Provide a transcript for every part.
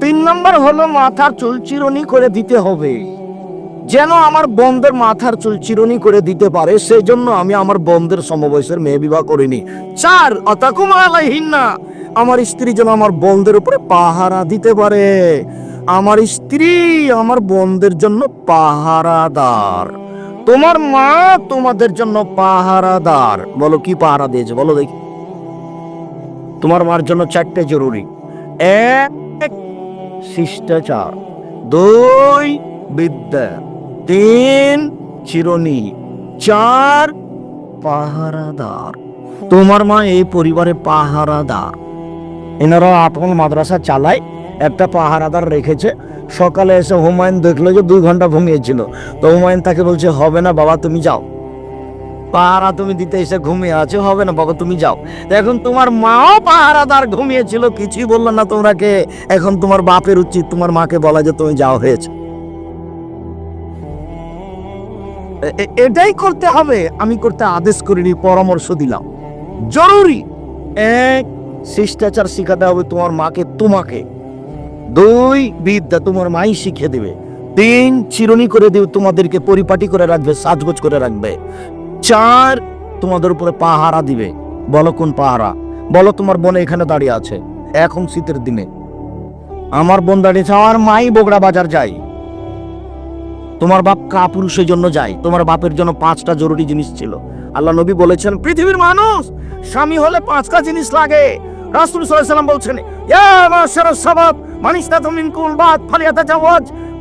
তিন নম্বর হলো মাথার চুল চিরনি করে দিতে হবে। যেন আমার বন্ধের মাথার চুল চিরনি করে দিতে পারে সেই জন্য আমি আমার বন্ধের সমবয়সের মেয়ে বিবাহ করিনি। চার অতাকুমালাহীন না আমার স্ত্রী যেন আমার বন্ধের উপরে পাহারা দিতে পারে। আমার স্ত্রী আমার বন্ধের জন্য পাহারাদার। তোমার মা তোমাদের জন্য পাহারাদার। বলো, কি পাহারা দিয়েছে? বলো দেখি। তোমার মার জন্য চারটে জরুরি। এক শিষ্টাচার। দুই বিদ্যা। তিন চিরনি। চার পাহারাদার। তোমার মা এই পরিবারে পাহারাদার। এনারা আপন মাদ্রাসা চালায়, একটা পাহারাদার রেখেছে। সকালে এসে হুমায়ুন দেখল যে দুই ঘণ্টা ঘুমিয়েছিল। তো হুমায়ুন তাকে বলছে, হবে না বাবা, তুমি যাও। পাহারা তুমি দিতে এসে ঘুমিয়ে আছো, হবে না বাবা, তুমি যাও। এখন তোমার মাও পাহারাদার ঘুমিয়েছিল, কিছুই বলল না তোমরাকে এখন তোমার বাপের উচিত, তোমার মাকে বলা যে তুমি যাও হয়েছে। এটাই করতে হবে, আমি করতে আদেশ করিনি, পরামর্শ দিলাম। জরুরি। এক, শিষ্টাচার শিখাতে হবে তোমার মাকে, তোমাকে। দুই, বিদ্যা তোমার মাই শিখিয়ে দিবে। তিন, চিরনি করে দিবে তোমাদেরকে, পরিপাটি করে রাখবে, সাজগোজ করে রাখবে। চার তোমাদের উপরে পাহারা দিবে। বলো কোন পাহারা? বলো তোমার বোন এখানে দাঁড়িয়ে আছে। এখন শীতের দিনে। আমার বোন দাঁড়িয়েছে, আমার মাই বগড়া বাজার যাই তোমার বাপ কাপুরুষের জন্য যায়। তোমার বাপের জন্য পাঁচটা জরুরি জিনিস ছিল। আল্লাহ নবী বলেছেন, পৃথিবীর মানুষ স্বামী হলে পাঁচটা জিনিস লাগে। রাসূল সাল্লাম বলছেন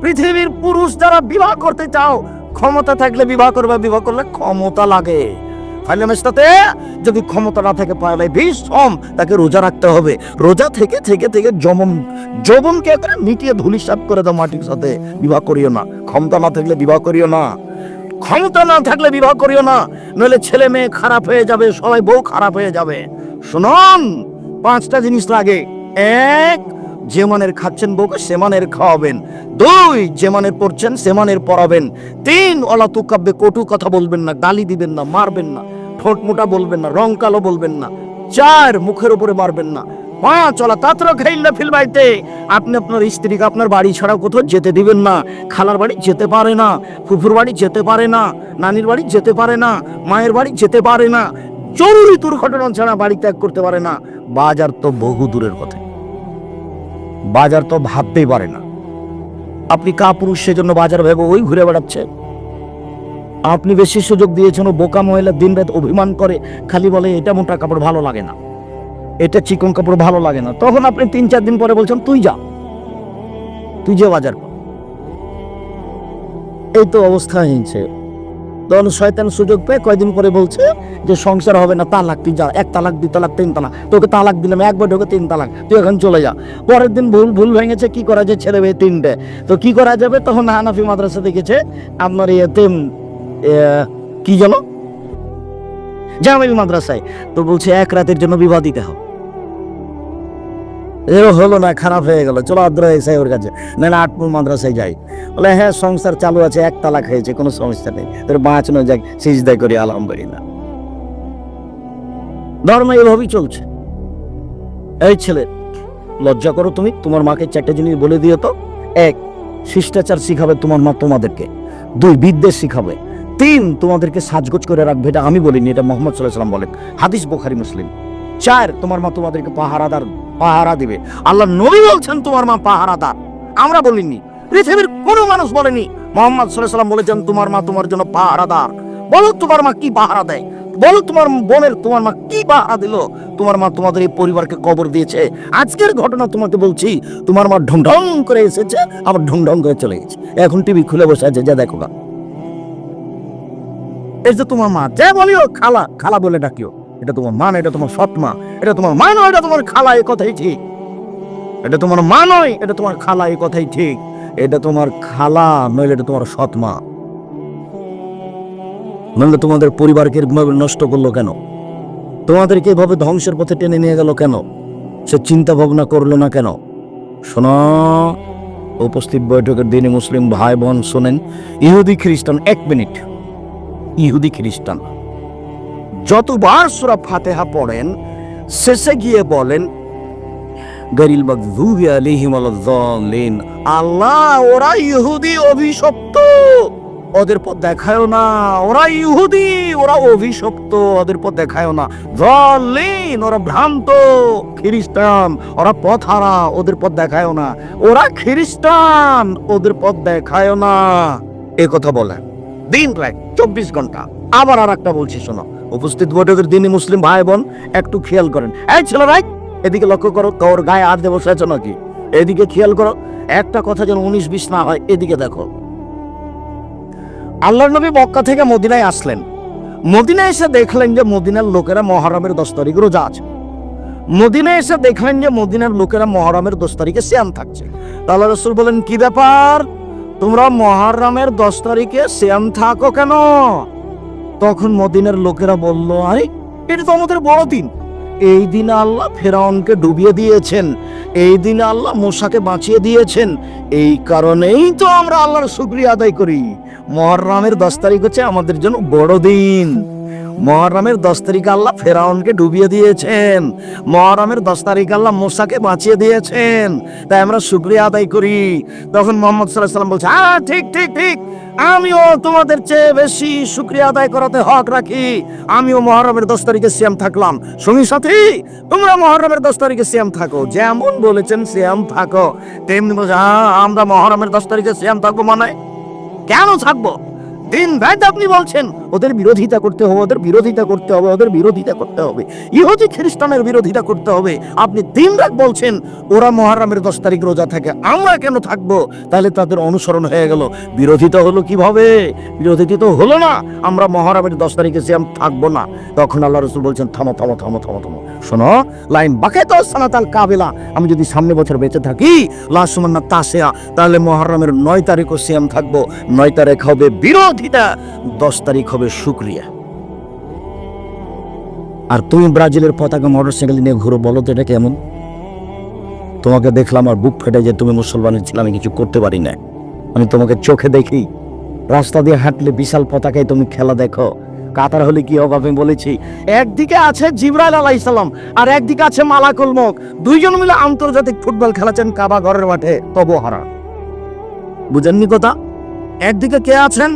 পৃথিবীর পুরুষ যারা বিবাহ করতে চাও ক্ষমতা থাকলে বিবাহ করবে, বিবাহ করলে ক্ষমতা লাগে। ফাইলামেস্তাতে যদি ক্ষমতা না থাকে পারলে ভীষণ তাকে রোজা রাখতে হবে। রোজা থেকে থেকে থেকে জমন যৌবনকে করে মিটিয়ে ধুলি সাপ করে দাও মাটির সাথে। বিবাহ করিও না। ক্ষমতা না থাকলে বিবাহ করিও না। ক্ষমতা না থাকলে বিবাহ করিও না। নইলে ছেলে মেয়ে খারাপ হয়ে যাবে, সবাই বউ খারাপ হয়ে যাবে। শুনুন, পাঁচটা জিনিস লাগে। এক যে মানের খাচ্ছেন বউকে সে মানের খাওয়াবেন। দুই, যে মানের পড়ছেন, সে মানের পড়াবেন। তিন অলাতু কাব্যে কটু কথা বলবেন না, গালি দিবেন না, মারবেন না, ঠোঁট মোটা বলবেন না, রং কালো বলবেন না, চার, মুখের উপরে মারবেন না। পাঁচ অলা তাত্র খাইল্লা ফিল বাড়িতে আপনি আপনার স্ত্রীকে আপনার বাড়ি ছাড়া কোথাও যেতে দিবেন না। খালার বাড়ি যেতে পারে না, ফুফুর বাড়ি যেতে পারে না, নানির বাড়ি যেতে পারে না, মায়ের বাড়ি যেতে পারে না। জরুরি দুর্ঘটনা ছাড়া বাড়ি ত্যাগ করতে পারে না। বাজার তো বহু দূরের কথা বাজার তো ভাবতেই পারে না। আপনি কাপুরুষ সেজন্য বাজার ভেবে ওই ঘুরে বেড়াচ্ছে। আপনি বেশি সুযোগ দিয়েছেন বোকা মহিলা দিন রাত অভিমান করে, খালি বলে এটা মোটা কাপড় ভালো লাগে না, এটা চিকন কাপড় ভালো লাগে না। তখন আপনি তিন চার দিন পরে বলছেন, তুই যা, তুই যে বাজার এই তো অবস্থা হয়েছে। তখন শয়তান সুযোগ পেয়ে কয়দিন পরে বলছে যে সংসার হবে না তালাক তুই যা এক তালাক দুই তালাক তিন তালাক। তোকে তালাক দিলাম একবার ঢোকে তিন তালাক। তুই এখন চলে যা। পরের দিন ভুল ভুল ভেঙেছে কি করা যায়? ছেলে মেয়ে তিনটে। তো কি করা যাবে? তখন হানাফি মাদ্রাসা দেখেছে আপনার ইয়েতে উম, এ, কি যেন? জামাই মাদ্রাসায়। তো বলছে এক রাতের জন্য বিবাহ দিতে হবে। এ হলো না, খারাপ হয়ে গেল। চলো আদ্র হয়েছে ওর কাছে। না না, আটপুর মাদ্রাসায় যাই। বলে হ্যাঁ সংসার চালু আছে, এক তালাক হয়েছে কোনো সমস্যা নেই। তোর বাঁচানো যাক সিজদাই করি, আলহামদুলিল্লাহ। ধর্ম এভাবেই চলছে। এই ছেলে, লজ্জা করো তুমি, তোমার মাকে চারটে জিনিস বলে দিও তো। এক, শিষ্টাচার শিখাবে তোমার মা তোমাদেরকে। দুই, বিদ্বেষ শিখাবে। তিন, তোমাদেরকে সাজগোজ করে রাখবে, এটা আমি বলিনি, এটা মোহাম্মদ সাল্লাহ সাল্লাম বলেন। হাদিস বোখারি, মুসলিম। চার, তোমার মা তোমাদেরকে পাহারাদার পাহারা দিবে। আল্লাহ নবী বলছেন, তোমার মা পাহারাদার। আমরা বলিনি, পৃথিবীর কোনো মানুষ বলেনি। মোহাম্মদ সাল্লাম বলেছেন, তোমার মা তোমার জন্য পাহারাদার। বলো, তোমার মা কি পাহারা দেয়? বলো, তোমার বোনের, তোমার মা কি পাহারা দিল? তোমার মা তোমাদের এই পরিবারকে কবর দিয়েছে। আজকের ঘটনা তোমাকে বলছি, তোমার মা ঢং ঢং করে এসেছে, আবার ঢং ঢং করে চলে গেছে। এখন টিভি খুলে বসে আছে, যা দেখো এই যে তোমার মা যা বলিও খালা খালা বলে ডাকিও। এটা তোমার মা না, এটা তোমার সৎ মা। এটা তোমার মা নয়, এটা তোমার খালা এই কথাই ঠিক। এটা তোমার মা নয়, এটা তোমার খালা এই কথাই ঠিক। এটা তোমার খালা, নইলে এটা তোমার সৎ মা। নইলে তোমাদের পরিবারকে এরকমভাবে নষ্ট করল কেন? তোমাদেরকে এভাবে ধ্বংসের পথে টেনে নিয়ে গেল কেন? সে চিন্তা ভাবনা করল না কেন? শোনো, উপস্থিত বৈঠকের দিনে মুসলিম ভাই বোন শোনেন, ইহুদি খ্রিস্টান, এক মিনিট। ইহুদি খ্রিস্টান, যতবার সুরা ফাতেহা পড়েন শেষে গিয়ে বলেন, গারিল মাগযুবি আলাইহিম ওয়ালাদ-দাল্লিন আল্লাহ ওরা ইহুদি অভিশপ্ত। ওদের পথ দেখায়ও না ওরা ইহুদি ওরা অভিশপ্ত। ওদের পথ দেখায়ও না। জলিন ওরা ভ্রান্ত, খ্রিস্টান, ওরা পথ হারা, ওদের পথ দেখায়ও না। ওরা খ্রিস্টান, ওদের পথ দেখায়ও না। এ কথা বলে দিন রাত, চব্বিশ ঘণ্টা। আবার আর একটা বলছি, শোনো। উপস্থিত বৈঠকের দিনই মুসলিম ভাই বোন একটু খেয়াল করেন। এই ছেলে রাই এদিকে লক্ষ্য করো, তোর গায়ে আর দেবো সেচ নাকি? এদিকে খেয়াল করো, একটা কথা যেন উনিশ বিশ না হয়, এদিকে দেখো। আল্লাহর নবী মক্কা থেকে মদিনায় আসলেন। মদিনায় এসে দেখলেন যে মদিনার লোকেরা মহরমের দশ তারিখ রোজা আছে। মদিনায় এসে দেখলেন যে মদিনার লোকেরা মহরমের দশ তারিখে শ্যাম থাকছে। তাহলে রসুল বলেন, কি ব্যাপার? তোমরা মহরমের দশ তারিখে শ্যাম থাকো কেন? তখন মদিনার লোকেরা বলল, আরে, এটা তো আমাদের বড় দিন। এই দিন আল্লাহ ফেরাউনকে ডুবিয়ে দিয়েছেন। এই দিন আল্লাহ মশাকে বাঁচিয়ে দিয়েছেন। এই কারণেই তো আমরা আল্লাহর শুক্রিয়া আদায় করি। মহরমের দশ তারিখ হচ্ছে আমাদের জন্য বড় দিন। মহরমের দশ তারিখ আল্লাহ ফেরাউনকে ডুবিয়ে দিয়েছেন। মহরমের দশ তারিখ আল্লাহ মোসাকে বাঁচিয়ে দিয়েছেন। তাই আমরা শুক্রিয়া আদায় করি। তখন মোহাম্মদ সাল্লাহ সাল্লাম বলছে হ্যাঁ ঠিক ঠিক ঠিক। আমিও তোমাদের চেয়ে বেশি শুক্রিয়া আদায় করাতে হক রাখি। আমিও মহরমের দশ তারিখে শ্যাম থাকলাম। সঙ্গী সাথী, তোমরা মহরমের দশ তারিখে শ্যাম থাকো। যেমন বলেছেন শ্যাম থাকো। তেমনি বলছে হ্যাঁ আমরা মহরমের দশ তারিখে শ্যাম থাকব মানে? কেন থাকব? দিন রাত আপনি বলছেন। ওদের বিরোধিতা করতে হবে, ওদের বিরোধিতা করতে হবে, ওদের বিরোধিতা করতে হবে। ইহুদি খ্রিস্টানের বিরোধিতা করতে হবে। আপনি দিন রাত বলছেন, ওরা মহারামের দশ তারিখ রোজা থাকে, আমরা কেন থাকব? তাহলে তাদের অনুসরণ হয়ে গেল। বিরোধিতা হলো কীভাবে? বিরোধিতা তো হলো না। আমরা মহারামের দশ তারিখে সিয়াম থাকব না। তখন আল্লাহ রসুল বলছেন, থামো থামো থামো থামো থামো। শোনো, লাইন বাকে তো সানাতাল কাবেলা। আমি যদি সামনে বছর বেঁচে থাকি লাসুমান্না তাসেয়া, তাহলে মহরমের নয় তারিখও সিয়াম থাকব। নয় তারিখ হবে বিরোধিতা দশ তারিখ হবে, শুক্রিয়া। আর তুমি ব্রাজিলের পতাকা মোটরসাইকেল নিয়ে ঘুরো, বলো তো এটা কেমন? তোমাকে দেখলাম আর বুক ফেটে যে তুমি মুসলমানের ছিল, আমি কিছু করতে পারি না। আমি তোমাকে চোখে দেখি, রাস্তা দিয়ে হাঁটলে বিশাল পতাকায় তুমি খেলা দেখো। কাতার হলে কি হবে আমি বলেছি। একদিকে আছে জিব্রাইল আলাইহিস সালাম, আর একদিকে আছে মালাকুল মক দুইজন মিলে আন্তর্জাতিক ফুটবল খেলাচ্ছেন কাবা ঘরের মাঠে, তবু হারা। বুঝেননি কথা? একদিকে কে আছেন?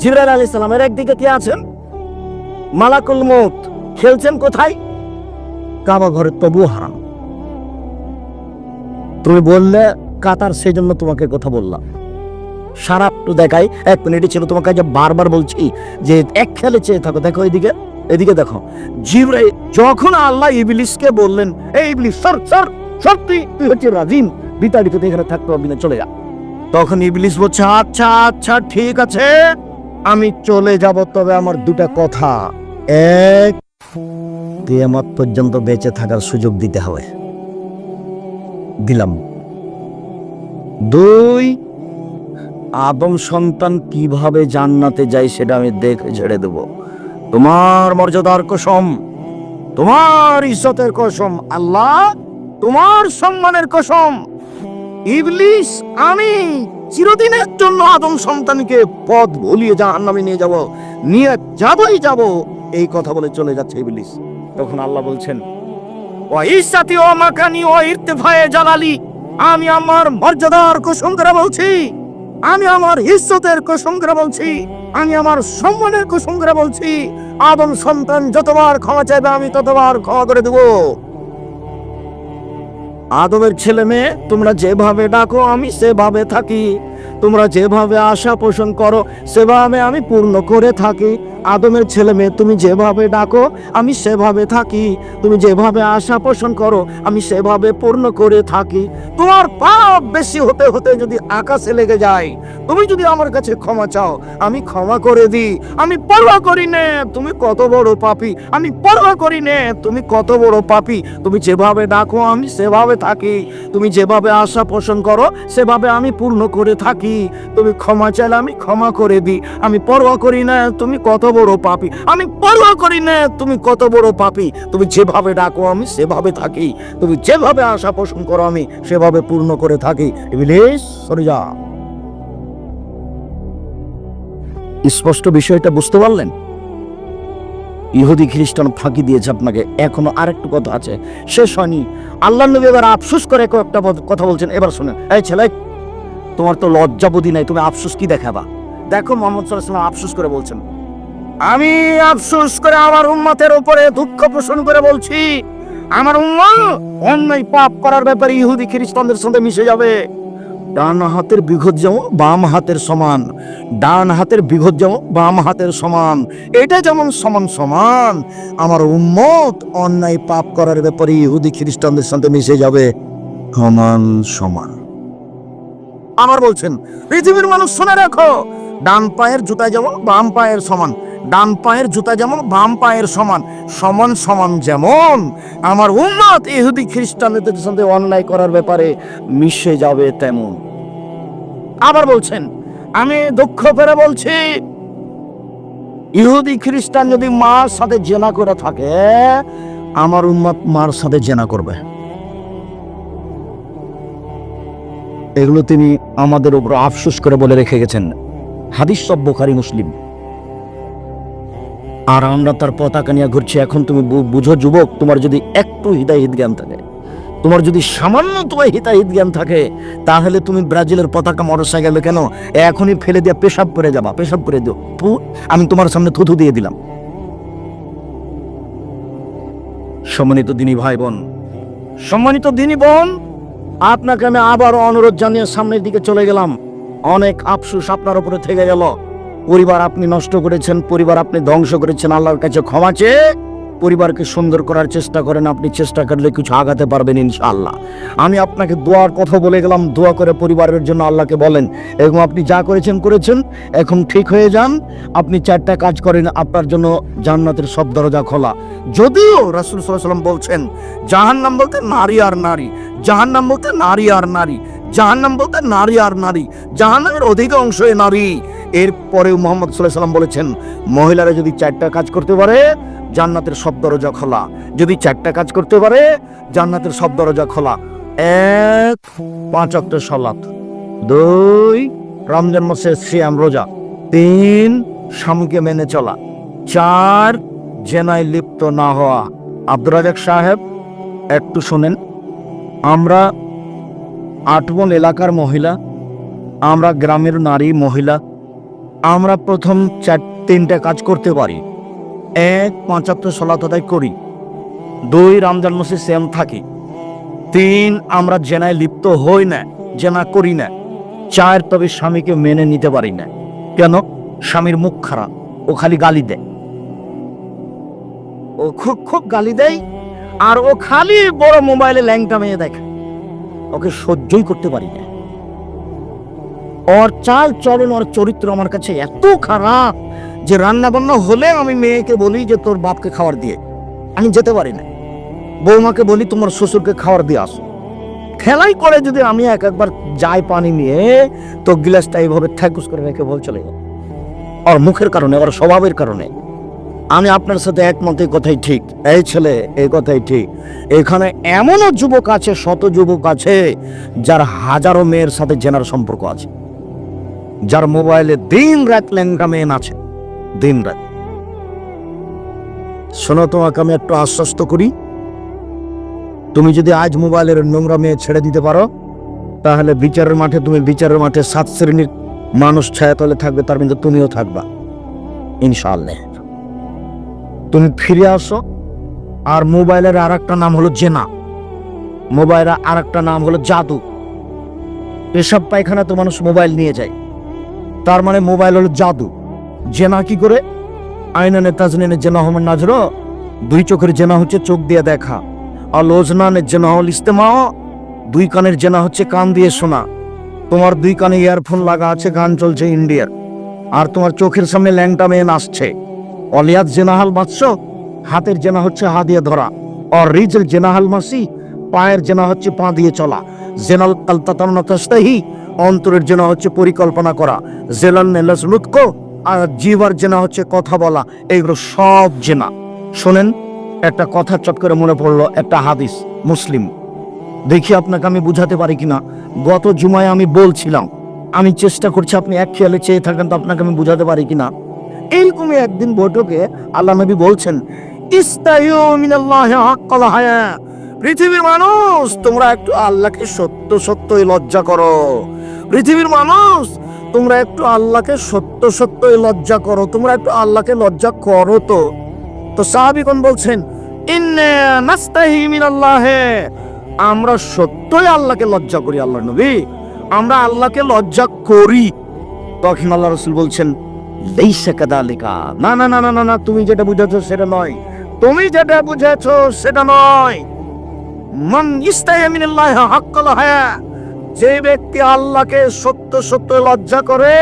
জিব্রাইল আলাইহিস সালামের একদিকে কে আছেন? মালাকুল মত খেলছেন কোথায়? কাবা ঘরে তবু হারাম। তুমি বললে কাতার সেই জন্য তোমাকে কথা বললাম। সারা একটু দেখাই এক মিনিটই ছিল তোমাকে যে বারবার বলছি যে এক খেলে চেয়ে থাকো দেখো এদিকে এদিকে দেখো। জিব্রাইল যখন আল্লাহ ইবলিসকে বললেন এই ইবলিস সর সর সর তুই তুই হচ্ছে রাজিম বিতাড়িত এখানে থাকতে পারবি না চলে যা। তখন ইবলিস বলছে আচ্ছা আচ্ছা ঠিক আছে। আমি চলে যাব, তবে আমার দুটা কথা। এক, কিয়ামত পর্যন্ত বেঁচে থাকার সুযোগ দিতে হবে। দিলাম। দুই, আদম সন্তান কীভাবে জান্নাতে যায় সেটা আমি দেখে ছেড়ে দেব। তোমার মর্যাদার কসম, তোমার ইজ্জতের কসম, আল্লাহ তোমার সম্মানের কসম। ইবলিস, আমি চিরদিনের জন্য আদম সন্তানকে পথ ভুলিয়ে জাহান্নামে নিয়ে যাব, নিয়ে যাবই যাব। এই কথা বলে চলে যাচ্ছে ইবলিস। তখন আল্লাহ বলছেন, ও ইসাতি ও মাকানি, ও ইর্তেফায়ে জালালি, আমি আমার মর্যাদার কসম বলছি, আমি আমার ইজ্জতের কসম বলছি, আমি আমার সম্মানের কসম বলছি, আদম সন্তান যতবার ক্ষমা চাইবে, আমি ততবার ক্ষমা করে দেব। আদমের ছেলে মেয়ে, তোমরা যেভাবে ডাকো, আমি সেভাবে থাকি। তোমরা যেভাবে আশা পোষণ করো, সেভাবে আমি পূর্ণ করে থাকি। আদমের ছেলে মেয়ে, তুমি যেভাবে ডাকো, আমি সেভাবে থাকি। তুমি যেভাবে আশা পোষণ করো, আমি সেভাবে পূর্ণ করে থাকি। তোমার পাপ বেশি হতে হতে যদি আকাশে লেগে যায়, তুমি যদি আমার কাছে ক্ষমা চাও, আমি ক্ষমা করে দিই। আমি পরোয়া করি নে, তুমি কত বড় পাপি। আমি পরোয়া করি নে, তুমি কত বড় পাপি। তুমি যেভাবে ডাকো, আমি সেভাবে থাকি। তুমি যেভাবে আশা পোষণ করো, সেভাবে আমি পূর্ণ করে থাকি। তুমি ক্ষমা চাইলে আমি ক্ষমা করে দিই। আমি পরোয়া করি না, তুমি কত বড় পাপী। আমি পরোয়া করি না, তুমি কত বড় পাপী। তুমি যেভাবে ডাকো, আমি সেভাবে থাকি। তুমি যেভাবে আশা পোষণ করো, আমি সেভাবে পূর্ণ করে থাকি। সরে যা। স্পষ্ট বিষয়টা বুঝতে পারলেন? ইহুদি খ্রিস্টান ফাঁকি দিয়েছে আপনাকে। এখনও আরেকটু কথা আছে। শেষ হয়নি। আল্লাহ নবী এবার আফসোস করে একটা কথা বলছেন। এবার শুনেন। এই ছেলে, তোমার তো লজ্জাবধি নাই। তুমি আফসোস কি দেখাবা? দেখো মোহাম্মদ সাল্লাহ আফসোস করে বলছেন। আমি আফসোস করে আমার উম্মতের উপরে দুঃখ পোষণ করে বলছি, আমার উম্মা অন্যায় পাপ করার ব্যাপারে ইহুদি খ্রিস্টানদের সঙ্গে মিশে যাবে। ডান হাতের বিঘত যেমন, বাম হাতের সমান। ডান হাতের বিঘত যেমন, বাম হাতের সমান। এটা যেমন সমান সমান, আমার উম্মত অন্যায় পাপ করার ব্যাপারে ইহুদি খ্রিস্টানদের সঙ্গে মিশে যাবে সমান সমান। আমার বলছেন, পৃথিবীর মানুষ শুনে রাখো, ডান পায়ের জুতা যেমন, বাম পায়ের সমান। ডান পায়ের জুতা যেমন, বাম পায়ের সমান সমান সমান যেমন। আমার উন্নত ইহুদি খ্রিস্টানদের সাথে অন্যায় করার ব্যাপারে মিশে যাবে তেমন। আবার বলছেন, আমি দুঃখ পেরে বলছি, ইহুদি খ্রিস্টান যদি মার সাথে জেনা করে থাকে, আমার উন্মত মার সাথে জেনা করবে। এগুলো তিনি আমাদের উপর আফসোস করে বলে রেখে গেছেন। হাদিস সব বোখারি, মুসলিম। আর আমরা তার পতাকা নিয়ে ঘুরছি। এখন তুমি বুঝো যুবক, তোমার যদি একটু হৃদয়হিত জ্ঞান থাকে, তোমার যদি সামান্য তোমার হিতাহিত জ্ঞান থাকে, তাহলে তুমি ব্রাজিলের পতাকা মোটর সাইকেলে কেন? এখনই ফেলে দিয়ে পেশাব করে যাবা, পেশাব করে দিও। আমি তোমার সামনে থুথু দিয়ে দিলাম। সম্মানিত দিনী ভাই বোন সম্মানিত দিনী বোন, আপনাকে আমি আবারও অনুরোধ জানিয়ে সামনের দিকে চলে গেলাম। অনেক আফসোস আপনার উপরে থেকে গেল। পরিবার আপনি নষ্ট করেছেন, পরিবার আপনি ধ্বংস করেছেন, আল্লাহর কাছে ক্ষমা চেয়ে পরিবারকে সুন্দর করার চেষ্টা করেন, আপনি চেষ্টা করলে কিছু আগাতে পারবেন ইনশাআল্লাহ। আমি আপনাকে দোয়ার কথা বলে গেলাম, দোয়া করে পরিবারের জন্য আল্লাহকে বলেন এবং আপনি যা করেছেন করেছেন, এখন ঠিক হয়ে যান, আপনি চারটা কাজ করেন, আপনার জন্য জান্নাতের সব দরজা খোলা। যদিও রাসুল সাল্লাম বলছেন, জাহান্নাম বলতে নারী আর নারী, জাহান্নাম বলতে নারী আর নারী, জাহান্নাম বলতে নারী আর নারী, জাহান্নামের অধিকাংশ নারী। এরপরে মোহাম্মদ সাল্লাহ সাল্লাম বলেছেন, মহিলারা যদি চারটা কাজ করতে পারে, জান্নাতের সব দরজা খোলা। যদি চারটা কাজ করতে পারে, জান্নাতের সব দরজা খোলা। এক, পাঁচ অক্ট সলাত। দুই, রমজান মাসের সিয়াম রোজা। তিন, স্বামীকে মেনে চলা। চার, জেনায় লিপ্ত না হওয়া। আব্দুর সাহেব, একটু শোনেন। আমরা আটবন এলাকার মহিলা, আমরা গ্রামের নারী মহিলা আমরা প্রথম চার, তিনটা কাজ করতে পারি। এক পঁচাত্তর সলাত আদায় করি। দুই, রমজান মাসে সেম থাকি। তিন, আমরা জেনায় লিপ্ত হই না, জেনা করি না। চার, তবে স্বামীকে মেনে নিতে পারি না। কেন? স্বামীর মুখ খারাপ, ও খালি গালি দেয়। ও খুব খুব গালি দেয়, আর ও খালি বড় মোবাইলে ল্যাংটা মেয়ে দেখে। ওকে সহ্যই করতে পারি না। ওর চাল চলন ওর চরিত্র আমার কাছে এত খারাপ যে রান্না বান্না হলে আমি মেয়েকে বলি যে তোর বাপকে খাবার দিয়ে আমি যেতে পারি না বৌমাকে বলি তোমার শ্বশুরকে খাবার দিয়ে আসো খেলাই করে যদি আমি এক একবার যাই পানি নিয়ে তো গিলাসটা এইভাবে ঠেকুস করে রেখে বল চলে গেল ওর মুখের কারণে ওর স্বভাবের কারণে আমি আপনার সাথে একমত এই কথাই ঠিক এই ছেলে এই কথাই ঠিক এখানে এমনও যুবক আছে শত যুবক আছে যার হাজারো মেয়ের সাথে জেনার সম্পর্ক আছে যার মোবাইলে দিন রাত লেঙ্গা মেয়ে আছে দিন রাত। শোনো, তোমাকে আমি একটু আশ্বস্ত করি। তুমি যদি আজ মোবাইলের নোংরা মেয়ে ছেড়ে দিতে পারো, তাহলে বিচারের মাঠে, তুমি বিচারের মাঠে সাত শ্রেণির মানুষ ছায়াতলে থাকবে, তার মধ্যে তুমিও থাকবা, ইনশাআল্লাহ। তুমি ফিরে আসো, আর মোবাইলের আর একটা নাম হলো জেনা। মোবাইলের আর একটা নাম হলো জাদু। এসব পায়খানা তো মানুষ মোবাইল নিয়ে যায়। তার মানে মোবাইল হলো জাদু। জেনা কি করে? আইনানে তাজনিনে জেনা হমের নাজর, দুই চোখের জেনা হচ্ছে চোখ দিয়ে দেখা। আর লোজনানের জেনা হল ইস্তেমা, দুই কানের জেনা হচ্ছে কান দিয়ে শোনা। তোমার দুই কানে ইয়ারফোন লাগা আছে, গান চলছে ইন্ডিয়ার। আর তোমার চোখের সামনে ল্যাংটা মেয়ে নাচছে অলিয়াত জেনাহাল বাঁচছ হাতের জেনা হচ্ছে হা দিয়ে ধরা। আর রিজেল জেনাহাল মাসি পায়ের জেনা হচ্ছে পা দিয়ে চলা। জেনাল কালতাতাহি অন্তরের জেনা হচ্ছে পরিকল্পনা করা। জেলার নেলাস লুৎকো, আর জিভার জেনা হচ্ছে কথা বলা। এইগুলো সব জেনা। শোনেন, একটা কথা চট করে মনে পড়ল, একটা হাদিস, মুসলিম। দেখি আপনাকে আমি বুঝাতে পারি কিনা। গত জুমায় আমি বলছিলাম, আমি চেষ্টা করছি আপনি এক খেয়ালে চেয়ে থাকেন তো আপনাকে আমি বুঝাতে পারি কিনা। এইরকমই একদিন বৈঠকে আল্লাহ নবী বলছেন পৃথিবীর মানুষ, তোমরা একটু আল্লাহকে সত্য সত্যই লজ্জা করো। পৃথিবীর মানুষ, তোমরা একটু আল্লাহকে সত্য সত্যই লজ্জা করো, তোমরা একটু আল্লাহকে লজ্জা করো তো। তো সাহাবিগণ বলছেন আমরা সত্যই আল্লাহকে লজ্জা করি, আল্লাহ নবী। আমরা আল্লাহকে লজ্জা করি। তখন আল্লাহ রসুল বলছেন না না না না না না, তুমি যেটা বুঝেছ সেটা নয়। তুমি যেটা বুঝেছ সেটা নয়। মান ইস্তাহি হায়া যে ব্যক্তি আল্লাহকে সত্য সত্য লজ্জা করে,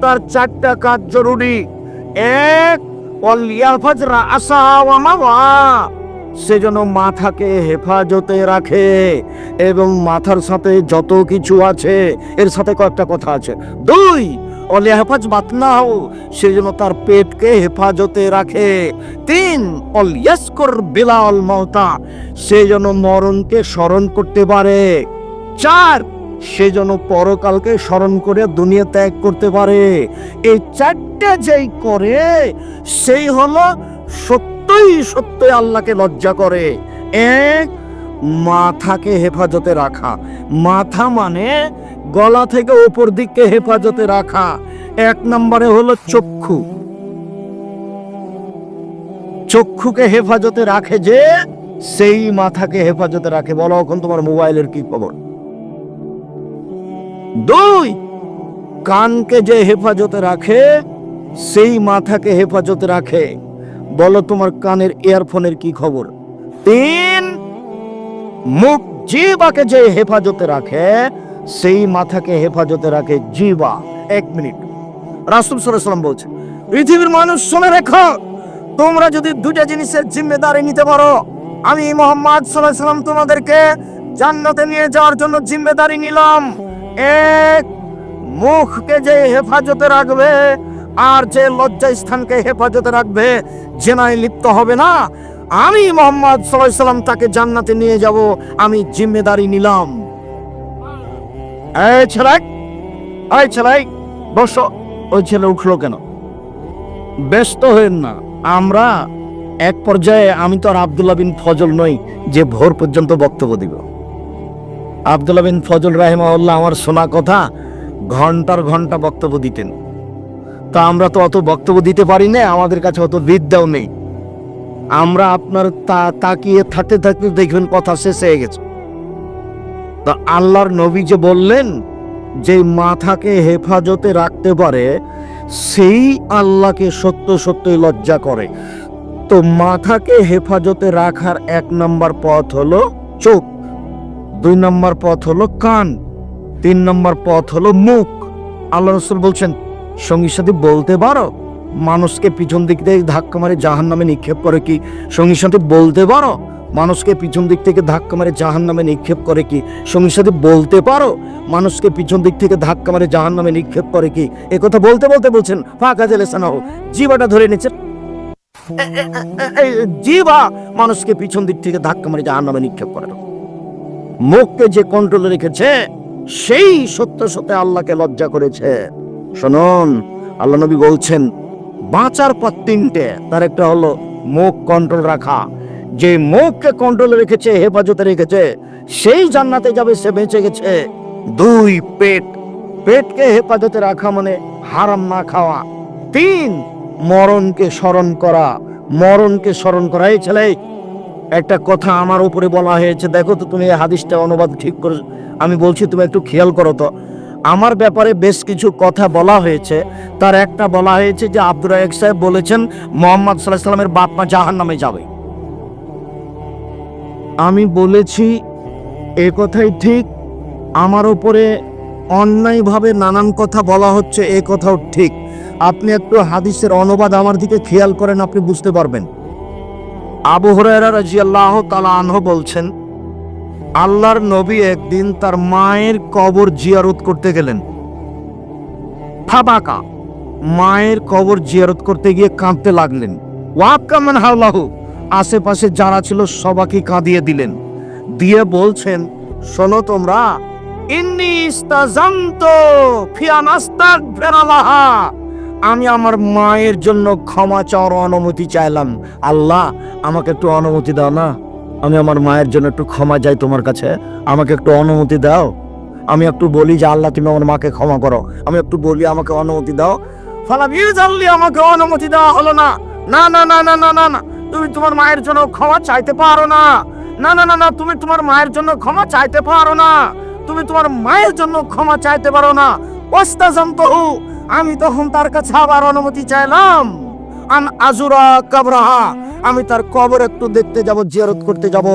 তার চারটা কাজ জরুরি। এক অলিয়াফাজরা আসা ওয়ামাওয়া সে যেন মাথাকে হেফাজতে রাখে এবং মাথার সাথে যত কিছু আছে, এর সাথে কয়েকটা কথা আছে। দুই অলিয়া হেফাজ বাতনাও সে যেন তার পেটকে হেফাজতে রাখে। তিন অলিয়াসকর বিলাল মওতা। সে যেন মরণকে স্মরণ করতে পারে। চার সে যেন পরকালকে স্মরণ করে দুনিয়া ত্যাগ করতে পারে। এই চারটা যেই করে, সেই হলো সত্যই সত্যই আল্লাহকে লজ্জা করে। এক, মাথাকে হেফাজতে রাখা। মাথা মানে গলা থেকে উপর দিককে হেফাজতে রাখা। এক নম্বরে হলো চক্ষু। চক্ষুকে হেফাজতে রাখে যে, সেই মাথাকে হেফাজতে রাখে। বলো এখন তোমার মোবাইলের কি খবর? দুই, কানকে যে হেফাজতে রাখে, সেই মাথাকে হেফাজতে রাখে। বলো তোমার কানের ইয়ারফোনের কি খবর? তিন, মুখ জিবাকে যে হেফাজতে রাখে, সেই মাথাকে হেফাজতে রাখে জিবা এক মিনিট। রাসুল সাল্লাম বলছে পৃথিবীর মানুষ শুনে রেখো, তোমরা যদি দুটা জিনিসের জিম্মেদারি নিতে পারো, আমি মোহাম্মদ সাল্লাহ সাল্লাম তোমাদেরকে জান্নাতে নিয়ে যাওয়ার জন্য জিম্মেদারি নিলাম। এক মুখকে যে হেফাজতে রাখবে, আর যে লজ্জা স্থানকে হেফাজতে রাখবে, জেনায় লিপ্ত হবে না। আমি মোহাম্মদ সাল্লাম তাকে জান্নাতে নিয়ে যাব, আমি জিম্মেদারি নিলাম। এই ছেলে এই ছেলে, বসো। ওই ছেলে উঠল কেন? ব্যস্ত হয়েন না। আমরা এক পর্যায়ে, আমি তো আর আবদুল্লাহ বিন ফজল নই, যে ভোর পর্যন্ত বক্তব্য দিব। আবদুল্লাহ বিন ফজল রাহিমাউল্লাহ আমার শোনা কথা ঘণ্টার ঘণ্টা বক্তব্য দিতেন। তা আমরা তো অত বক্তব্য দিতে পারি না, আমাদের কাছে অত বিদ্যাও নেই। আমরা আপনার তা তাকিয়ে থাকতে থাকতে দেখবেন কথা শেষ হয়ে গেছে। তা আল্লাহর নবী যে বললেন যে মাথাকে হেফাজতে রাখতে পারে, সেই আল্লাহকে সত্য সত্যই লজ্জা করে। তো মাথাকে হেফাজতে রাখার এক নম্বর পথ হলো চোখ। দুই নম্বর পথ হলো কান, তিন নম্বর পথ হলো মুখ। আল্লাহ রসুল বলছেন, সঙ্গীর সাথে বলতে পারো? মানুষকে পিছন দিক থেকে ধাক্কা মারে জাহান নামে নিক্ষেপ করে কি? সঙ্গীর সাথে বলতে পারো? মানুষকে পিছন দিক থেকে ধাক্কা মারে জাহান নামে নিক্ষেপ করে কি? সঙ্গীর সাথে বলতে পারো? মানুষকে পিছন দিক থেকে ধাক্কা মারে জাহান নামে নিক্ষেপ করে কি? কথা বলতে বলতে বলছেন, ফাঁকা জেলে সানাও জিবাটা ধরে নিচ্ছেন জিবা মানুষকে পিছন দিক থেকে ধাক্কা মারে জাহান নামে নিক্ষেপ করে। মুখকে যে কন্ট্রোলে রেখেছে, সেই সত্য সত্য আল্লাহকে লজ্জা করেছে। শুনুন, আল্লাহ নবী বলছেন, বাঁচার পথ তিনটে। তার একটা হলো মুখ কন্ট্রোল রাখা। যে মুখকে কন্ট্রোলে রেখেছে, হেফাজতে রেখেছে, সেই জান্নাতে যাবে, সে বেঁচে গেছে। দুই, পেট। পেটকে হেফাজতে রাখা মানে হারাম না খাওয়া। তিন, মরণকে স্মরণ করা। মরণকে স্মরণ করা। এই ছেলে একটা কথা আমার উপরে বলা হয়েছে, দেখো তো তুমি হাদিসটা অনুবাদ ঠিক করে, আমি বলছি তুমি একটু খেয়াল করো তো। আমার ব্যাপারে বেশ কিছু কথা বলা হয়েছে, তার একটা বলা হয়েছে যে আব্দুর রায়েক সাহেব বলেছেন, মোহাম্মদ সাল্লাহ সাল্লামের বাপ মা জাহান নামে যাবে। আমি বলেছি, এ কথাই ঠিক, আমার উপরে অন্যায়ভাবে নানান কথা বলা হচ্ছে, এ কথাও ঠিক। আপনি একটু হাদিসের অনুবাদ আমার দিকে খেয়াল করেন, আপনি বুঝতে পারবেন। আবু হুরায়রা রাজিয়াল্লাহ তালা আনহ বলছেন, আল্লাহর নবী একদিন তার মায়ের কবর জিয়ারত করতে গেলেন। ফাবাকা মায়ের কবর জিয়ারত করতে গিয়ে কাঁদতে লাগলেন। ওয়াক্কামান হাওলাহু, আশেপাশে যারা ছিল সবাকে কাঁদিয়ে দিলেন। দিয়ে বলছেন, শোনো তোমরা, ইন্নি ইস্তাজান্ত ফিয়ানাস্তাক ফেরালাহা আমি আমার মায়ের জন্য ক্ষমা চাওয়ার অনুমতি চাইলাম। আল্লাহ, আমাকে একটু অনুমতি দাও না। আমি আমার মায়ের জন্য একটু ক্ষমা চাই তোমার কাছে। আমাকে একটু অনুমতি দাও। আমি একটু বলি যে, আল্লাহ, তুমি আমার মাকে ক্ষমা করো। আমি একটু বলি, আমাকে অনুমতি দাও। আমাকে অনুমতি দেওয়া হলো না। না না না না না না না। তুমি তোমার মায়ের জন্য ক্ষমা চাইতে পারো না। না না না না, তুমি তোমার মায়ের জন্য ক্ষমা চাইতে পারো না। তুমি তোমার মায়ের জন্য ক্ষমা চাইতে পারো না। আমি তখন তার কাছে আবার অনুমতি চাইলাম। আন আজুরা কাবরাহা, আমি তার কবর একটু দেখতে যাব, জিয়ারত করতে যাব।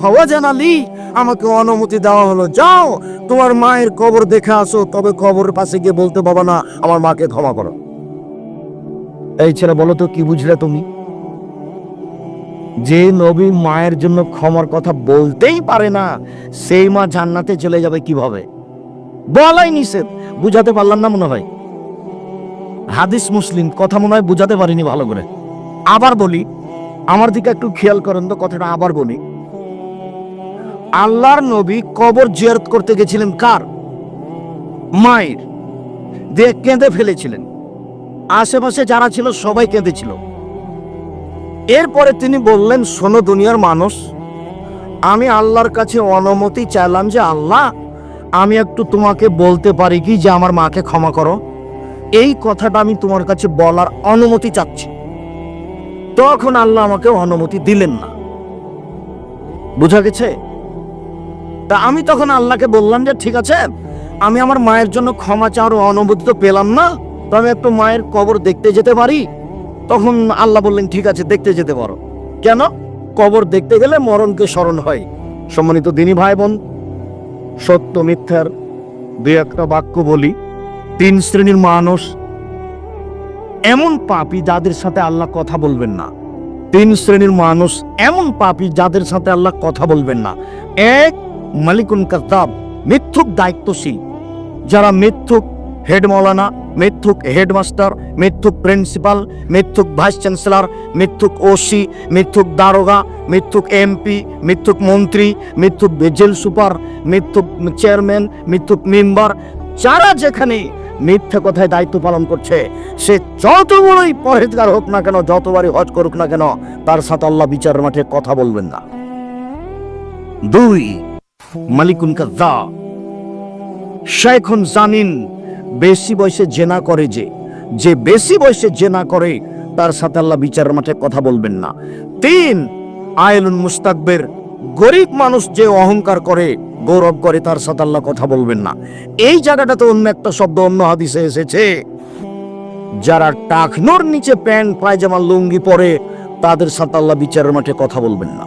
ফওয়াজান আলী আমাকে অনুমতি দেওয়া হলো, যাও, তোমার মায়ের কবর দেখে আসো, তবে কবরের পাশে গিয়ে বলতে পারব না, আমার মাকে ক্ষমা করো। এই ছেলে, বলো তো, কি বুঝলে তুমি? যে নবী মায়ের জন্য ক্ষমার কথা বলতেই পারে না, সেই মা জান্নাতে চলে যাবে কীভাবে? বলাই নিষেধ। বুঝাতে পারলাম না মনে হয়। হাদিস মুসলিম, কথা মনে হয় বুঝাতে পারিনি ভালো করে। আবার বলি, আমার দিকে একটু খেয়াল করেন তো, কথাটা আবার বলি। আল্লাহর নবী কবর জিয়ারত করতে গেছিলেন কার? মায়ের। দিয়ে কেঁদে ফেলেছিলেন। আশেপাশে যারা ছিল, সবাই কেঁদেছিল। এরপরে তিনি বললেন, শোনো দুনিয়ার মানুষ, আমি আল্লাহর কাছে অনুমতি চাইলাম যে আল্লাহ আমি একটু তোমাকে বলতে পারি কি যে আমার মাকে ক্ষমা করো। এই কথাটা আমি তোমার কাছে বলার অনুমতি চাচ্ছি। তখন আল্লাহ আমাকে অনুমতি দিলেন না। বুঝা গেছে? তা আমি তখন আল্লাহকে বললাম যে, ঠিক আছে, আমি আমার মায়ের জন্য ক্ষমা চাওয়ার অনুমতি তো পেলাম না তো আমি একটু মায়ের কবর দেখতে যেতে পারি? তখন আল্লাহ বললেন, ঠিক আছে, দেখতে যেতে পারো। কেন? কবর দেখতে গেলে মরণকে স্মরণ হয়। সম্মানিত দিনী ভাই বোন সত্য মিথ্যার দুই একটা বাক্য বলি। তিন শ্রেণির মানুষ, এমন পাপি যাদের সাথে আল্লাহ কথা বলবেন না। তিন শ্রেণির মানুষ, এমন পাপি যাদের সাথে আল্লাহ কথা বলবেন না। এক, মালিকুন কাদ্দাব মিথ্যুক দায়িত্বশীল। যারা মিথ্যুক, হেড মৌলানা মিথ্যুক হেডমাস্টার, মিথ্যুক প্রিন্সিপাল, মিথ্যুক ভাইস চ্যান্সেলর, মিথ্যুক ওসি, মিথ্যুক দারোগা, মিথ্যুক এমপি, মিথ্যুক মন্ত্রী, মিথ্যুক জেল সুপার, মিথ্যুক চেয়ারম্যান, মিথ্যুক মেম্বার, যারা যেখানে মিথ্যা কথায় দায়িত্ব পালন করছে, সে যত বড়ই পরেজগার হোক না কেন, যতবারই হজ করুক না কেন, তার সাথে আল্লাহ বিচার মাঠে কথা বলবেন না। দুই, মালিকুন কাজ্জা শেখুন জানিন বেশি বয়সে জেনা করে যে যে বেশি বয়সে জেনা করে, তার সাথে আল্লাহ বিচারের মাঠে কথা বলবেন না। তিন আয়লুন মুস্তাকবের, গরিব মানুষ যে অহংকার করে, গৌরব করে, তার সাথে আল্লাহ কথা বলবেন না। এই জায়গাটাতে অন্য একটা শব্দ, অন্য হাদিসে এসেছে, যারা টাকনোর নিচে প্যান্ট, পায়জামা, লুঙ্গি পরে, তাদের সাথে আল্লাহ বিচারের মাঠে কথা বলবেন না।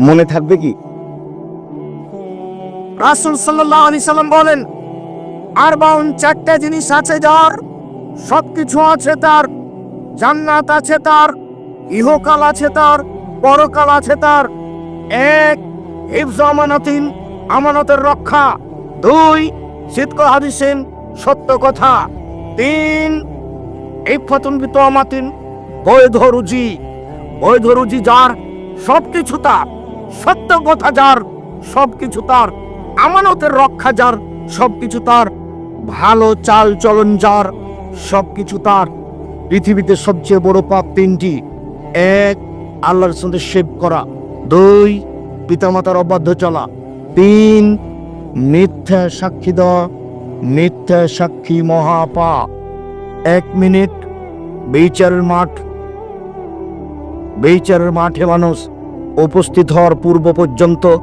মনে থাকবে কি? রাসুল সাল্লাহ আলি সাল্লাম বলেন আর বাউন চারটা জিনিস আছে যার, সবকিছু আছে তার, জান্নাত আছে তার, ইহকাল আছে তার, পরকাল আছে তার। এক, হিফজ আমানাতিন, আমানতের রক্ষা। দুই সিদ্ধ হাদিসেন সত্য কথা। তিন ইফাতুন বিত আমাতিন বৈধ রুজি। বৈধ রুজি যার সবকিছু তার, সত্য কথা যার সবকিছু তার, আমানতের রক্ষা যার সবকিছু তার। ভালো চাল চলন যার, সবকিছু তার। পৃথিবীতে সবচেয়ে বড় পাপ তিনটি। এক, আল্লাহর সঙ্গে সেব করা। দুই, পিতামাতার অবাধ্য চলা। তিন, মিথ্যা সাক্ষী দেওয়া। মিথ্যা সাক্ষী মহাপা। এক মিনিট, বিচারের মাঠ। বিচারের মাঠে মানুষ উপস্থিত হওয়ার পূর্ব পর্যন্ত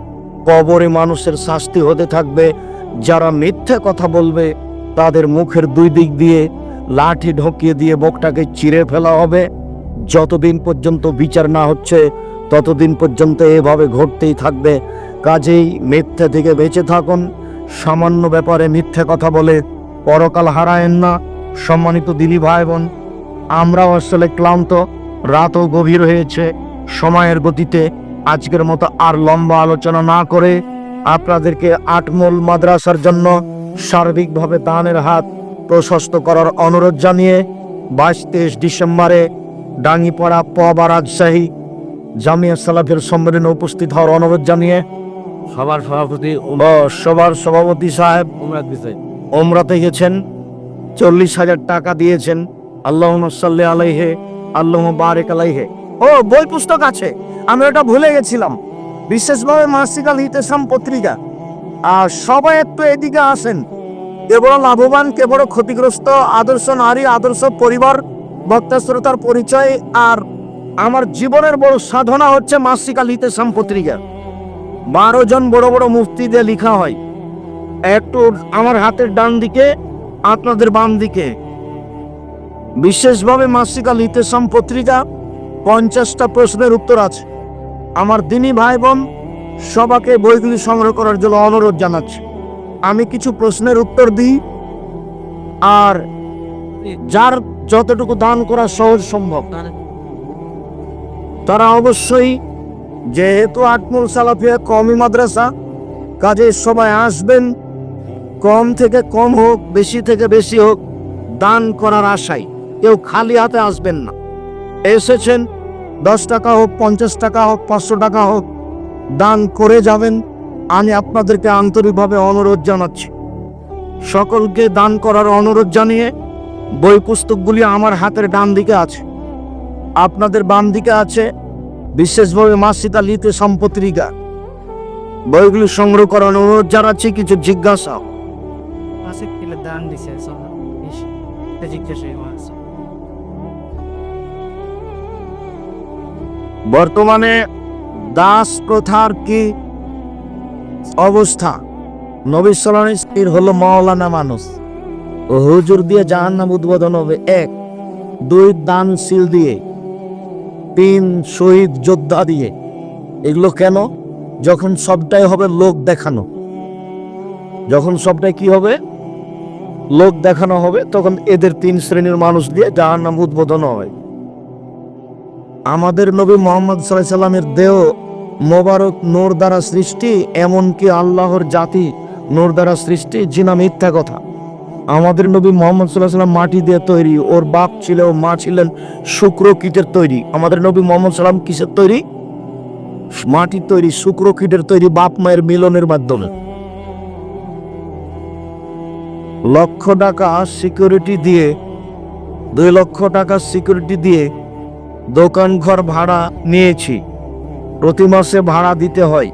কবরে মানুষের শাস্তি হতে থাকবে। যারা মিথ্যে কথা বলবে তাদের মুখের দুই দিক দিয়ে লাঠি ঢকিয়ে দিয়ে বকটাকে চিরে ফেলা হবে। যতদিন পর্যন্ত বিচার না হচ্ছে, ততদিন পর্যন্ত এভাবে ঘটতেই থাকবে। কাজেই মিথ্যা থেকে বেঁচে থাকুন। সামান্য ব্যাপারে মিথ্যে কথা বলে পরকাল হারায়েন না। সম্মানিত দিলী ভাই বোন আমরাও আসলে ক্লান্ত। রাতও গভীর হয়েছে। সময়ের গতিতে আজকের মতো আর লম্বা আলোচনা না করে আপনাদেরকে আটমূল মাদ্রাসার জন্য সার্বিকভাবে দানের হাত প্রশস্ত করার অনুরোধ জানিয়ে বাইশ তেইশ ডিসেম্বরে ডাঙ্গিপাড়া পবা রাজশাহী জামিয়া সালাফের সম্মেলনে উপস্থিত হওয়ার অনুরোধ জানিয়ে সবার সভাপতি সবার সভাপতি সাহেব ওমরাতে গেছেন চল্লিশ হাজার টাকা দিয়েছেন। আল্লাহ সাল্লি আলাইহে আল্লাহ বারেক আলাইহে। ও বই পুস্তক আছে আমি ওটা ভুলে গেছিলাম। বিশেষভাবে মাসিকাল হিতেসাম পত্রিকা। আর সবাই একটু এদিকে আসেন। কে বড় লাভবান, কে বড় ক্ষতিগ্রস্ত, আদর্শ নারী, আদর্শ পরিবার বক্তা শ্রোতার পরিচয়, আর আমার জীবনের বড় সাধনা হচ্ছে মাসিকাল হিতেসাম পত্রিকা বারো জন বড় বড় দিয়ে লেখা হয়। একটু আমার হাতের ডান দিকে, আপনাদের বাম দিকে। বিশেষভাবে মাসিকাল হিতেসাম পত্রিকা পঞ্চাশটা প্রশ্নের উত্তর আছে। আমার দিনী ভাই বোন সবাকে বইগুলি সংগ্রহ করার জন্য অনুরোধ জানাচ্ছি। আমি কিছু প্রশ্নের উত্তর দিই, আর যার যতটুকু দান করা সহজ সম্ভব। তারা অবশ্যই, যেহেতু আটমুল সালাফিয়া কমই মাদ্রাসা, কাজে সবাই আসবেন, কম থেকে কম হোক, বেশি থেকে বেশি হোক, দান করার আশায়। কেউ খালি হাতে আসবেন না। এসেছেন, দশ টাকা হোক, পঞ্চাশ টাকা হোক, পাঁচশো টাকা হোক দান করে যাবেন আমি আপনাদেরকে আন্তরিকভাবে অনুরোধ জানাচ্ছি। সকলকে দান করার অনুরোধ জানিয়ে বই পুস্তকগুলি আমার হাতের ডান দিকে আছে। আপনাদের বাম দিকে আছে বিশেষভাবে মাসিকা লিতে সম্পত্রিকা বইগুলি সংগ্রহ করার অনুরোধ জানাচ্ছি কিছু জিজ্ঞাসা. বর্তমানে দাস প্রথার কি অবস্থা? নবী হলো মাওলানা মানুষ। ও হুজুর দিয়ে জাহান্নাম উদ্বোধন হবে, এক। দুই দান সিল দিয়ে। তিন, শহীদ যোদ্ধা দিয়ে। এগুলো কেন? যখন সবটাই হবে লোক দেখানো। যখন সবটাই কি হবে? লোক দেখানো হবে, তখন এদের তিন শ্রেণির মানুষ দিয়ে জাহান্নাম উদ্বোধন হয়। আমাদের নবী মোহাম্মদ সাল্লামের দেহ মোবারক নূর দ্বারা সৃষ্টি, এমনকি আল্লাহর জাতি নূর দ্বারা সৃষ্টি জিনা মিথ্যা কথা। আমাদের নবী মোহাম্মদ সাল্লাহ সাল্লাম মাটি দিয়ে তৈরি, ওর বাপ ছিল মা ছিলেন শুক্র কীটের তৈরি। আমাদের নবী মোহাম্মদ সাল্লাম কিসের তৈরি? মাটির তৈরি, শুক্র কীটের তৈরি, বাপ মায়ের মিলনের মাধ্যমে। লক্ষ টাকা সিকিউরিটি দিয়ে, দুই লক্ষ টাকা সিকিউরিটি দিয়ে দোকান ঘর ভাড়া নিয়েছি। প্রতি মাসে ভাড়া দিতে হয়।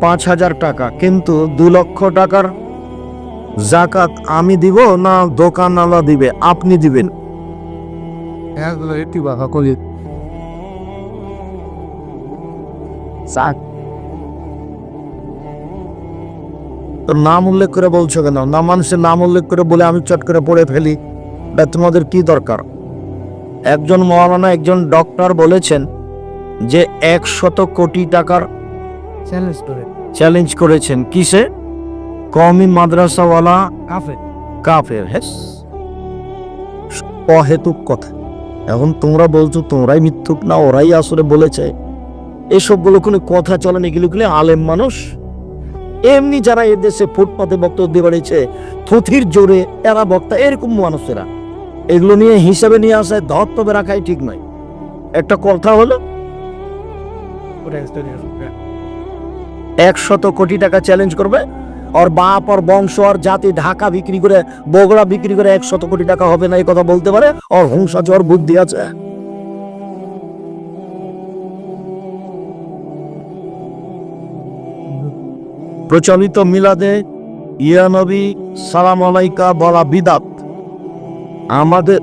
পাঁচ হাজার টাকা কিন্তু দু লক্ষ টাকার জাকাত আমি দিব না দোকানওয়ালা দিবে আপনি দিবেন? ulit. তো নাম উল্লেখ করে বলছো কেন? না মানুষের নাম উল্লেখ করে বলে আমি চট করে পড়ে ফেলি। তোমাদের কি দরকার? একজন মহারানা একজন ডক্টর বলেছেন যে একশত কোটি টাকার চ্যালেঞ্জ করেছেন। কিসে? কমি মাদ্রাসাওয়ালা. কাফের। হেস। অহেতুক কথা। এখন তোমরা বলছো তোমরাই মিথ্যুক। না ওরাই আসলে বলেছে। এসবগুলো কোনো কথা চলে না এগুলো গুলো আলেম মানুষ? এমনি যারা এদেশে ফুটপাতে বক্তব্য বেড়েছে থুথির জোরে এরা বক্তা এরকম মানুষেরা। এগুলো নিয়ে হিসাবে নিয়ে আসে ধর্তবে রাখাই ঠিক নয়। একটা কথা হলো. একশত কোটি টাকা চ্যালেঞ্জ করবে ওর বাপ ওর বংশ আর জাতি ঢাকা বিক্রি করে বগুড়া বিক্রি করে একশত কোটি টাকা হবে না এই কথা বলতে পারে ওর হুংসা আছে, বুদ্ধি আছে। প্রচলিত মিলাদে ইয়া নবী সালাম আলাইকা বলা বিদাত। আমাদের